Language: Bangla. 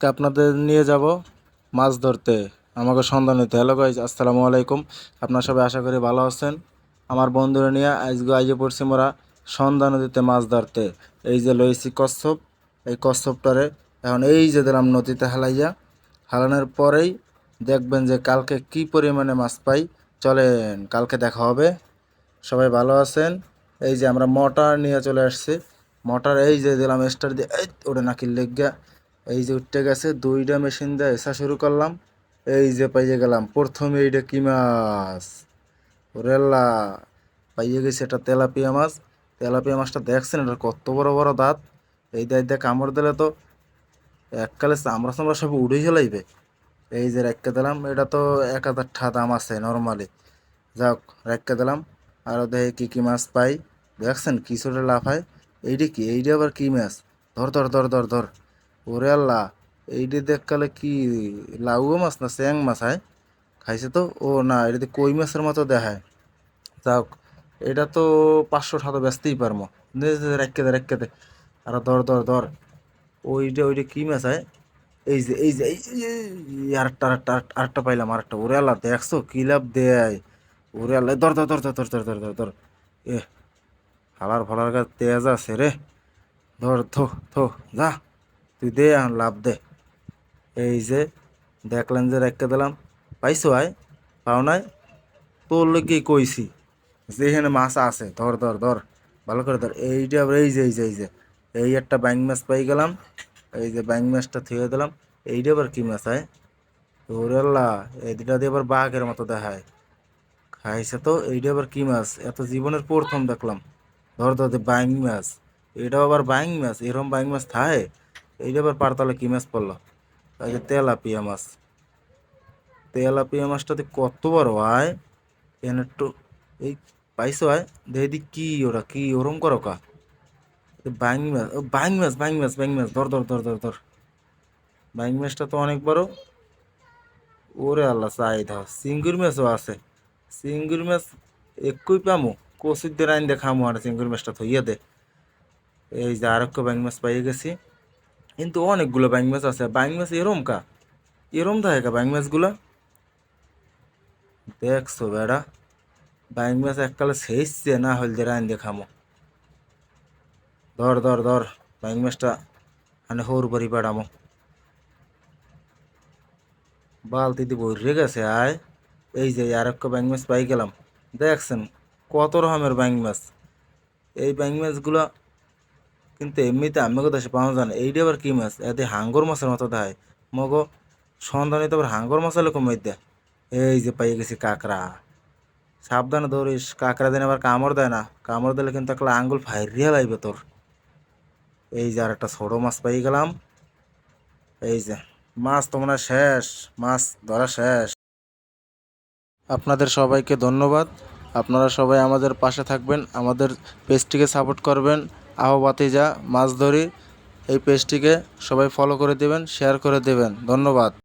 আজকে আপনাদের নিয়ে যাব মাছ ধরতে। আমাকে সন্ধান নিতে। হ্যালো গাইজ আসসালামু আলাইকুম। আপনার সবাই আশা করি ভালো আছেন। আমার বন্ধুরা নিয়ে আজকে আইজে পড়ছি মোরা সন্ধান নদীতে মাছ ধরতে। এই যে লইছি কচ্ছপ। এই কচ্ছপটারে এখন এই যে দিলাম নদীতে হালাইয়া। হালানোর পরেই দেখবেন যে কালকে কি পরিমাণে মাছ পাই। চলেন, কালকে দেখা হবে। সবাই ভালো আছেন? এই যে আমরা মোটর নিয়ে চলে আসছি। মোটর এই যে দিলাম স্টার দিয়ে ওটা নাকি লেগা এই যে উঠতে গেছে, দুইটা মেশিন দিয়ে এসা শুরু করলাম। এই যে পাইয়ে গেলাম, প্রথমে এইটা কি মাছ? ওরেল্লা পাইয়ে গেছে এটা তেলাপিয়া মাছ। তেলাপিয়া মাছটা দেখছেন, এটা কত বড় বড় দাঁত। এই দাঁত দিয়ে কামড় দিলে তো এককালে চামড়া চামড়া সব উড়েই চলাইবে এই যে রেখে দিলাম, এটা তো এক হাজার টাকা দাম আছে নর্মালি যাক, রেখে দিলাম। আরও দেখে কী কী মাছ পাই। দেখছেন, কি ছোটো লাফায়। এইটা কি? এইটা আবার কী মাছ? ধর ধর ধর ধর ধর। ওরে আল্লাহ এইটা দেখকালে কি লাউও মাছ না স্যাং মাছ, হয়? খাইছে তো? ও না এটাতে কই মাছের মতো দেখায়। যাক এটা তো পাঁচশো টাকা বেচতেই পারব রেখে দে রেখে দে। আর ধর ধর ধর। ওইটা ওইটা কি মাছ, হয়? এই যে এই যে এই যে, এই আরেকটা আরেকটা আরেকটা পাইলাম, আরেকটা। ওরে আল্লাহ, দেখছ? কি লাভ দেয়? ওরে আল্লাহ, ধর ধর ধর ধর ধর ধর ধর ধর ধর। এ হালার ফালার গাছ তেজ আছে রে। ধর, থো থো, যা। তুই দে এখন লাভ দে। এই যে দেখলেন যে রেখে দিলাম। পাইছো আয় পাও নাই? তোর লোকে কইছি যেখানে মাছ আছে। ধর ধর ধর, ভালো করে ধর। এইটা আবার এই যে এই যে এই যে। এই একটা ব্যাং মাছ পাই গেলাম। এই যে ব্যাং মাছটা থুয়ে দিলাম। এইটা আবার কি মাছ হয় ওরে আল্লাহ, এই দুটা দিয়ে আবার বাঘের মতো দেখায়। খাইছে তো, এইটা আবার কি মাছ? এত জীবনের প্রথম দেখলাম। ধর ধর বাইং মাছ। এটাও আবার বাইং মাছ। এরকম বাইং মাছ থাকে এইটা আবার পারতলে কি মাছ পড়ল? এই যে তেলাপিয়া মাছ। তেলাপিয়া মাছটাতে কত বড় হয়? এখানে একটু এই পাইছো হয়? দেখি কি ওরা, কি ওরম করো কা? বাইং মাছ, ও বাইং মাছ বাইং মাছ বাইং মাছ, ধর ধর ধর ধর ধর। বাইং মাছটা তো অনেক বড়। ওরে আল্লাহ চাই ধর চিঙ্গুর মাছও আছে। চিঙ্গুর মাছ একই পামু। কচুর দিয়ে রাইন দেখামু আর চিঙ্গুর মাছটা থইয়া দে। এই যে আর একটা মাছ পাইয়ে গেছি। কিন্তু অনেকগুলো ব্যাং মাছ আছে। ব্যাং মাছ এরম কা? এরম থাকে কা ব্যাং মাছগুলো? দেখছ বেড়া ব্যাং মাছ এককালে শেষছে, না হলদে রান দেখামো ধর ধর ধর ব্যাং মাছটা মানে হোর ভরি বেড়ামো। বালতি দিয়ে ভরে গেছে, আয়। এই যে আর একটা ব্যাং মাছ পাই গেলাম। দেখছেন কত রকমের ব্যাং মাছ। এই ব্যাং মাছগুলো কিন্তু এমনিতে আমি কথা সে পাওয়া যায় এইটা আবার কি মাছ? এতে হাঙ্গর মাছের মতো দেয় মগ, সন্ধানে তো আবার হাঙ্গর মশালে কমাই দেয়। এই যে পাই গেছি কাঁকড়া। সাবধানে ধরিস, কাঁকড়া দিন আবার কামড় দেয় না। কামড় দিলে কিন্তু একটা আঙ্গুল ফাইরিয়া লাগবে তোর। এই যে আর একটা ছোটো মাছ পাই গেলাম। এই যে, মাছ তো মনে শেষ, মাছ ধরা শেষ। আপনাদের সবাইকে ধন্যবাদ। আপনারা সবাই আমাদের পাশে থাকবেন, আমাদের পেজটিকে সাপোর্ট করবেন। আহবাতিজা মাছ ধরি এই পেজটিকে সবাই ফলো করে দেবেন শেয়ার করে দেবেন। ধন্যবাদ।